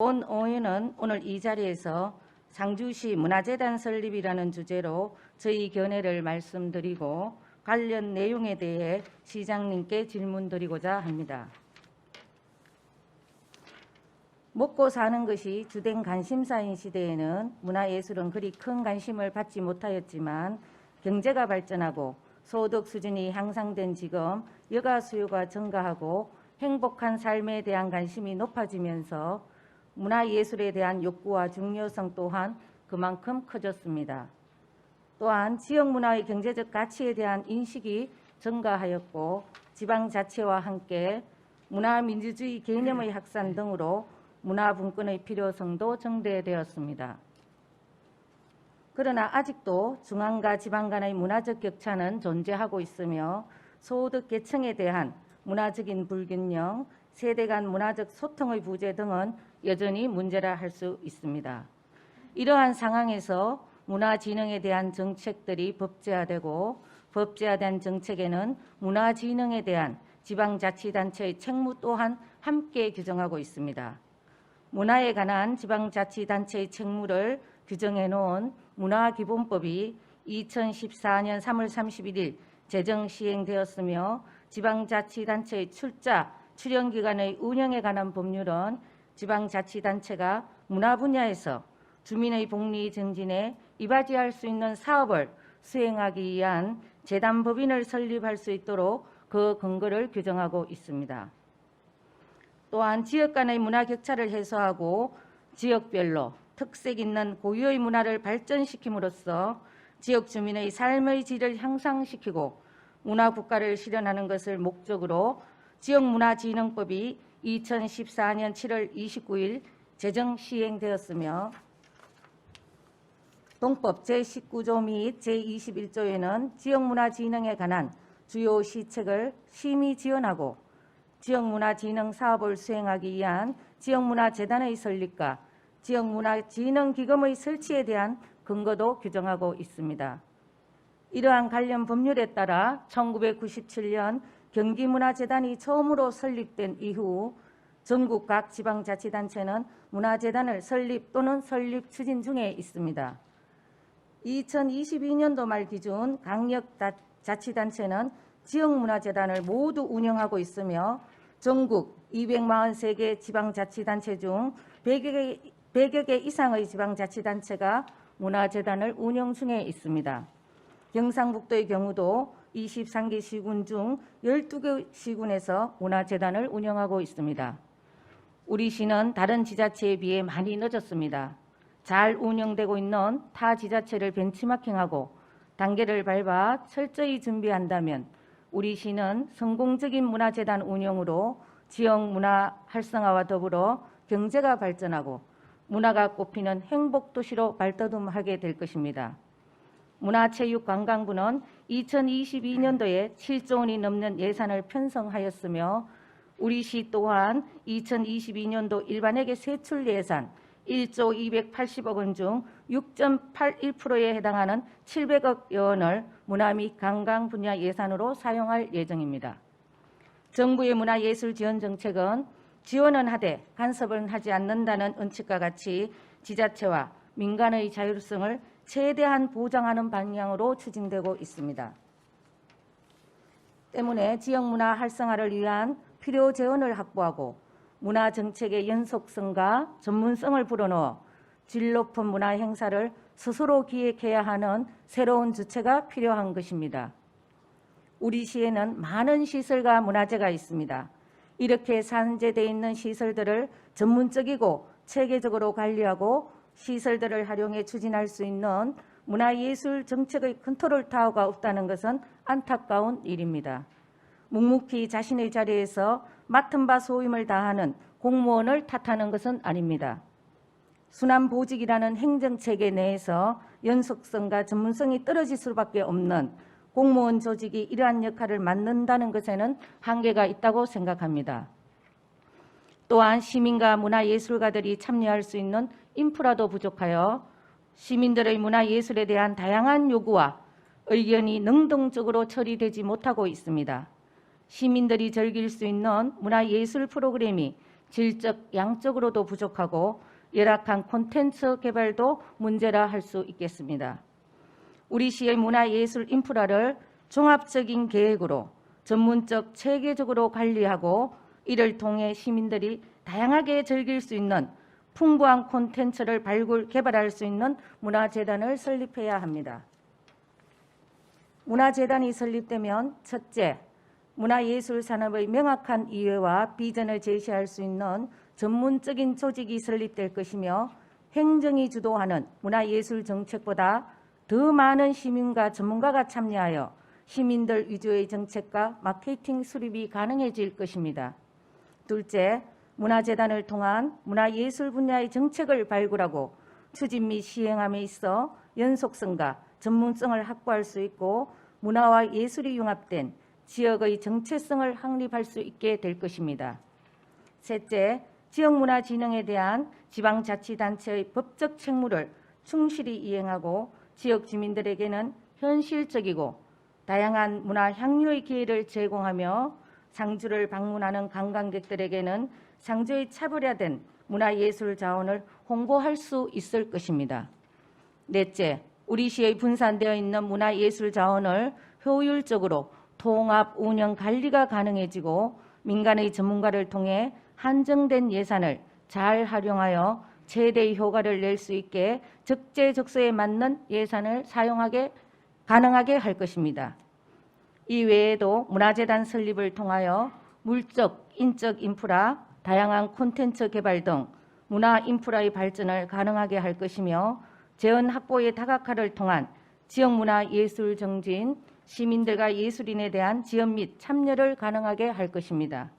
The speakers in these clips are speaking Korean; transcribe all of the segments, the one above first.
본 의원은 오늘 이 자리에서 상주시 문화재단 설립이라는 주제로 저희 견해를 말씀드리고 관련 내용에 대해 시장님께 질문드리고자 합니다. 먹고 사는 것이 주된 관심사인 시대에는 문화예술은 그리 큰 관심을 받지 못하였지만 경제가 발전하고 소득 수준이 향상된 지금 여가 수요가 증가하고 행복한 삶에 대한 관심이 높아지면서 문화예술에 대한 욕구와 중요성 또한 그만큼 커졌습니다. 또한 지역 문화의 경제적 가치에 대한 인식이 증가하였고 지방자치와 함께 문화민주주의 개념의 확산 등으로 문화분권의 필요성도 증대되었습니다. 그러나 아직도 중앙과 지방 간의 문화적 격차는 존재하고 있으며 소득 계층에 대한 문화적인 불균형, 세대 간 문화적 소통의 부재 등은 여전히 문제라 할 수 있습니다. 이러한 상황에서 문화진흥에 대한 정책들이 법제화되고 법제화된 정책에는 문화진흥에 대한 지방자치단체의 책무 또한 함께 규정하고 있습니다. 문화에 관한 지방자치단체의 책무를 규정해 놓은 문화기본법이 2014년 3월 31일 제정 시행되었으며 지방자치단체의 출자, 출연기관의 운영에 관한 법률은 지방자치단체가 문화 분야에서 주민의 복리 증진에 이바지할 수 있는 사업을 수행하기 위한 재단법인을 설립할 수 있도록 그 근거를 규정하고 있습니다. 또한 지역 간의 문화 격차를 해소하고 지역별로 특색 있는 고유의 문화를 발전시킴으로써 지역 주민의 삶의 질을 향상시키고 문화 국가를 실현하는 것을 목적으로 지역문화진흥법이 2014년 7월 29일 제정 시행되었으며 동법 제19조 및 제21조에는 지역문화진흥에 관한 주요 시책을 심의 지원하고 지역문화진흥 사업을 수행하기 위한 지역문화재단의 설립과 지역문화진흥기금의 설치에 대한 근거도 규정하고 있습니다. 이러한 관련 법률에 따라 1997년 경기문화재단이 처음으로 설립된 이후 전국 각 지방자치단체는 문화재단을 설립 또는 설립 추진 중에 있습니다. 2022년도 말 기준 강력자치단체는 지역문화재단을 모두 운영하고 있으며 전국 243개 지방자치단체 중 100여 개, 100여 개 이상의 지방자치단체가 문화재단을 운영 중에 있습니다. 경상북도의 경우도 23개 시군 중 12개 시군에서 문화재단을 운영하고 있습니다. 우리 시는 다른 지자체에 비해 많이 늦었습니다. 잘 운영되고 있는 타 지자체를 벤치마킹하고 단계를 밟아 철저히 준비한다면 우리 시는 성공적인 문화재단 운영으로 지역 문화 활성화와 더불어 경제가 발전하고 문화가 꽃피는 행복 도시로 발돋움하게 될 것입니다. 문화체육관광부는 2022년도에 7조 원이 넘는 예산을 편성하였으며 우리 시 또한 2022년도 일반회계 세출 예산 1조 280억 원 중 6.81%에 해당하는 700억 원을 문화 및 관광 분야 예산으로 사용할 예정입니다. 정부의 문화예술 지원 정책은 지원은 하되 간섭은 하지 않는다는 원칙과 같이 지자체와 민간의 자율성을 최대한 보장하는 방향으로 추진되고 있습니다. 때문에 지역 문화 활성화를 위한 필요 재원을 확보하고 문화 정책의 연속성과 전문성을 불어넣어 질 높은 문화 행사를 스스로 기획해야 하는 새로운 주체가 필요한 것입니다. 우리 시에는 많은 시설과 문화재가 있습니다. 이렇게 산재되어 있는 시설들을 전문적이고 체계적으로 관리하고 시설들을 활용해 추진할 수 있는 문화예술 정책의 컨트롤 타워가 없다는 것은 안타까운 일입니다. 묵묵히 자신의 자리에서 맡은 바 소임을 다하는 공무원을 탓하는 것은 아닙니다. 순환보직이라는 행정체계 내에서 연속성과 전문성이 떨어질 수밖에 없는 공무원 조직이 이러한 역할을 맡는다는 것에는 한계가 있다고 생각합니다. 또한 시민과 문화예술가들이 참여할 수 있는 인프라도 부족하여 시민들의 문화예술에 대한 다양한 요구와 의견이 능동적으로 처리되지 못하고 있습니다. 시민들이 즐길 수 있는 문화예술 프로그램이 질적, 양적으로도 부족하고 열악한 콘텐츠 개발도 문제라 할 수 있겠습니다. 우리 시의 문화예술 인프라를 종합적인 계획으로 전문적 체계적으로 관리하고 이를 통해 시민들이 다양하게 즐길 수 있는 풍부한 콘텐츠를 발굴 개발할 수 있는 문화재단을 설립해야 합니다. 문화재단이 설립되면 첫째, 문화예술 산업의 명확한 이해와 비전을 제시할 수 있는 전문적인 조직이 설립될 것이며 행정이 주도하는 문화예술 정책보다 더 많은 시민과 전문가가 참여하여 시민들 위주의 정책과 마케팅 수립이 가능해질 것입니다. 둘째, 문화재단을 통한 문화예술 분야의 정책을 발굴하고 추진 및 시행함에 있어 연속성과 전문성을 확보할 수 있고 문화와 예술이 융합된 지역의 정체성을 확립할 수 있게 될 것입니다. 셋째, 지역문화진흥에 대한 지방자치단체의 법적 책무를 충실히 이행하고 지역 주민들에게는 현실적이고 다양한 문화 향유의 기회를 제공하며 상주를 방문하는 관광객들에게는 상주의 차별화된 문화예술 자원을 홍보할 수 있을 것입니다. 넷째, 우리 시의 분산되어 있는 문화예술 자원을 효율적으로 통합 운영 관리가 가능해지고 민간의 전문가를 통해 한정된 예산을 잘 활용하여 최대의 효과를 낼 수 있게 적재적소에 맞는 예산을 사용하게 가능하게 할 것입니다. 이 외에도 문화재단 설립을 통하여 물적, 인적 인프라, 다양한 콘텐츠 개발 등 문화 인프라의 발전을 가능하게 할 것이며 재원 확보의 다각화를 통한 지역 문화 예술 정진, 시민들과 예술인에 대한 지원 및 참여를 가능하게 할 것입니다.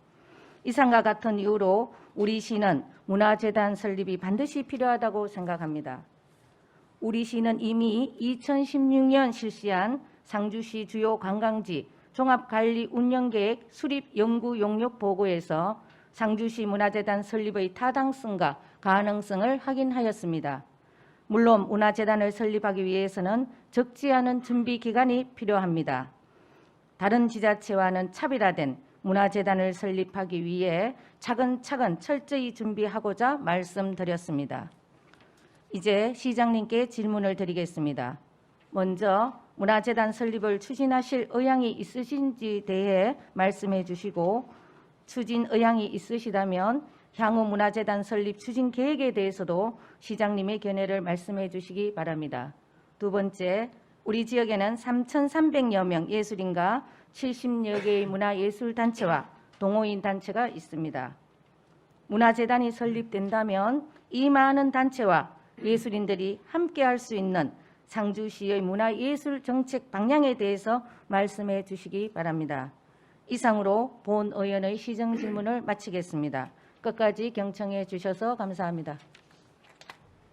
이상과 같은 이유로 우리 시는 문화재단 설립이 반드시 필요하다고 생각합니다. 우리 시는 이미 2016년 실시한 상주시 주요 관광지 종합관리 운영계획 수립 연구 용역 보고에서 상주시 문화재단 설립의 타당성과 가능성을 확인하였습니다. 물론 문화재단을 설립하기 위해서는 적지 않은 준비 기간이 필요합니다. 다른 지자체와는 차별화된 문화재단을 설립하기 위해 차근차근 철저히 준비하고자 말씀드렸습니다. 이제 시장님께 질문을 드리겠습니다. 먼저 문화재단 설립을 추진하실 의향이 있으신지 대해 말씀해 주시고 추진 의향이 있으시다면 향후 문화재단 설립 추진 계획에 대해서도 시장님의 견해를 말씀해 주시기 바랍니다. 두 번째, 우리 지역에는 3,300여 명 예술인과 70여 개의 문화예술단체와 동호인 단체가 있습니다. 문화재단이 설립된다면 이 많은 단체와 예술인들이 함께 할 수 있는 상주시의 문화예술 정책 방향에 대해서 말씀해 주시기 바랍니다. 이상으로 본 의원의 시정 질문을 마치겠습니다. 끝까지 경청해 주셔서 감사합니다.